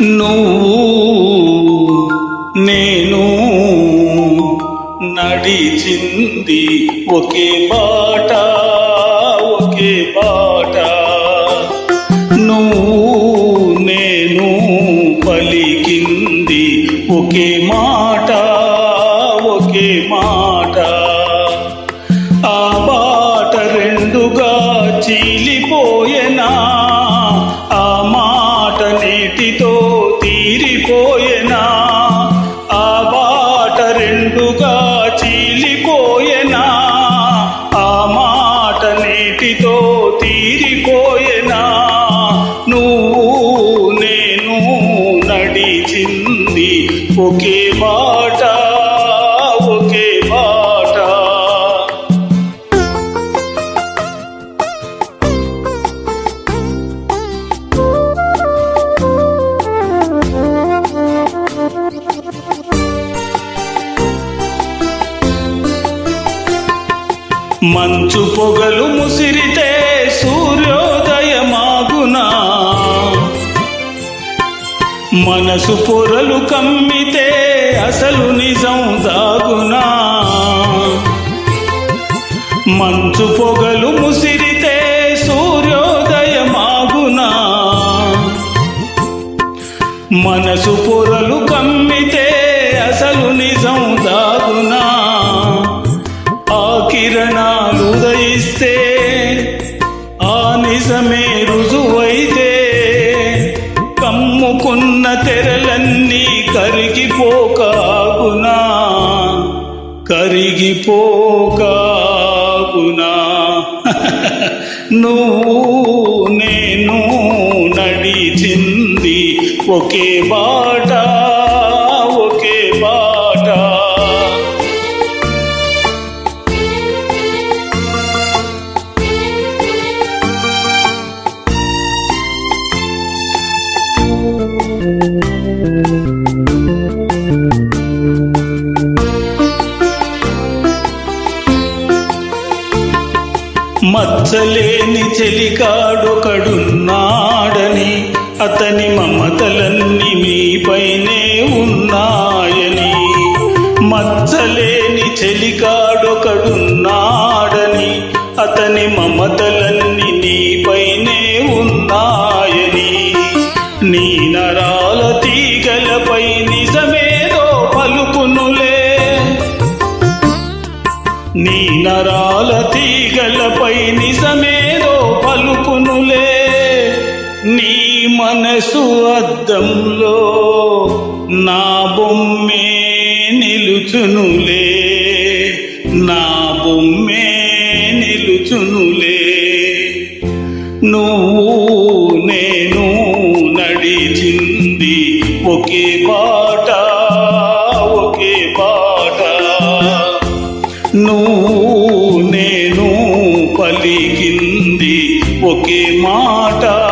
నువ్వు నేను నడిచింది ఒకే బాట ఒకే బాట. నువ్వు నేను పలికింది ఒకే మాట. ఒకే మాట ఒకే మాట. మంచు పొగలు ముసిరితే సూర్యోదయమాగునా? మనసు పొరలు కమ్మి అసలు నిజం దాగునా మంచు పొగలు ముసిరితే సూర్యోదయమాగునా? మనసు పొరలు కమ్మితే అసలు నిజం దాగునా ఆ కిరణాలు ఉదయిస్తే ఆ నిజమే రుజువైతే కమ్ముకున్న తెర కరిగిపోకాగునా? కరిగిపోకాగునా? నువ్వు నేను నడిచింది ఒకే బాట మచ్చలేని చెలికాడొకడున్నాడని అతని మమతలన్నీ మీపైనే ఉన్నాయని. మచ్చలేని చెలికాడొకడున్నాడని అతని మమతలన్నీ నీపైనే ఉన్నాయని. నీ నరాల తీగలపై నిజమే నరాల తీగలపై నిజమేదో పలుకునులే. నీ మనసు అద్దంలో నా బొమ్మే నిలుచునులే. నా బొమ్మే నిలుచునులే. నువ్వు నేను నడిచింది ఒకే బాట ఒకే బాట నువ్వు నేను పలికింది ఒకే మాట.